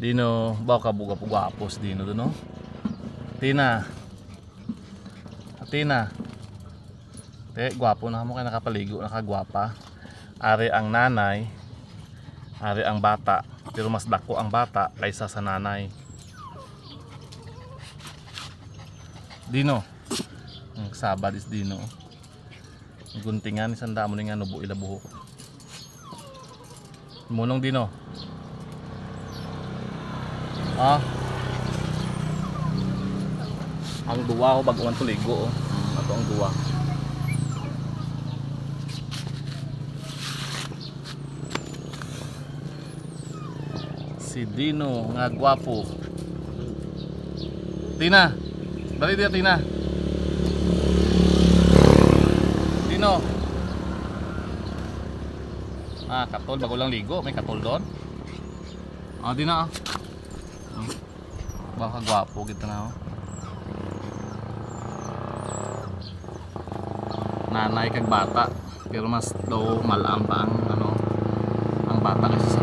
Dino, bao ka buga pugwapos dino do no. Tina. Tina. Te, gwapo na mo kay nakapaligo, nakagwapa. Ari ang nanay, ari ang bata, pero mas dako ang bata kaysa sa nanay. Dino. Ang sabad is Dino. Guntingan isang damo ni nga nubo ila buhok. Munong Dino. Ah. Ang duwa ko bago man tuligo oh. Ato ang duwa. Si Dino nga gwapo. Tina. Dali dito Tina. Dino. Ah, katol bago lang ligo, may katol doon. Ah, di na ah. Baka gwapo kita na oh. Nanay kag bata, pero mas daw malam ang ano ang bata kasi sa.